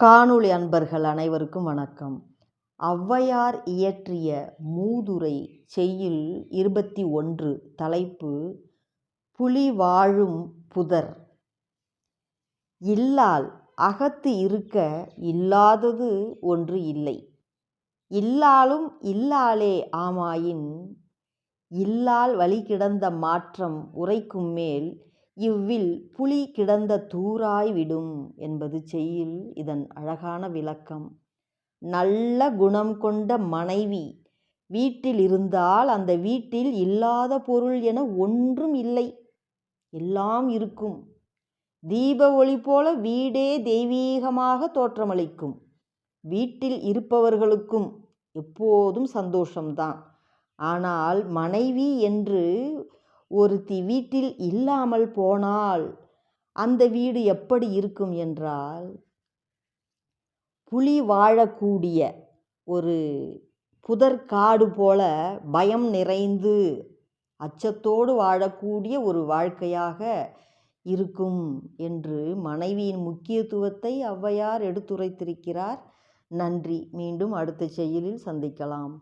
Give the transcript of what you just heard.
காணொளி அன்பர்கள் அனைவருக்கும் வணக்கம். ஔவையார் இயற்றிய மூதுரை செய்யுள் இருபத்தி ஒன்று தலைப்பு புலி வாழும் புதர். இல்லால் அகத்து இருக்க இல்லாதது ஒன்று இல்லை. இல்லாலும் இல்லாலே ஆமாயின் இல்லால் வழி கிடந்த மாற்றம் உரைக்கும் மேல் இவ்வில் புலி கிடந்த தூராய் விடும் என்பது செய்யுள் இதன் அழகான விளக்கம். நல்ல குணம் கொண்ட மனைவி வீட்டில் இருந்தால் அந்த வீட்டில் இல்லாத பொருள் என ஒன்றும் இல்லை. எல்லாம் இருக்கும். தீப ஒளி போல வீடே தெய்வீகமாக தோற்றமளிக்கும். வீட்டில் இருப்பவர்களுக்கும் எப்போதும் சந்தோஷம்தான். ஆனால் மனைவி என்று ஒருத்தி வீட்டில் இல்லாமல் போனால் அந்த வீடு எப்படி இருக்கும் என்றால் புலி வாழக்கூடிய ஒரு புதற்காடு போல பயம் நிறைந்து அச்சத்தோடு வாழக்கூடிய ஒரு வாழ்க்கையாக இருக்கும் என்று மனைவியின் முக்கியத்துவத்தை ஔவையார் எடுத்துரைத்திருக்கிறார். நன்றி. மீண்டும் அடுத்த செயலில் சந்திக்கலாம்.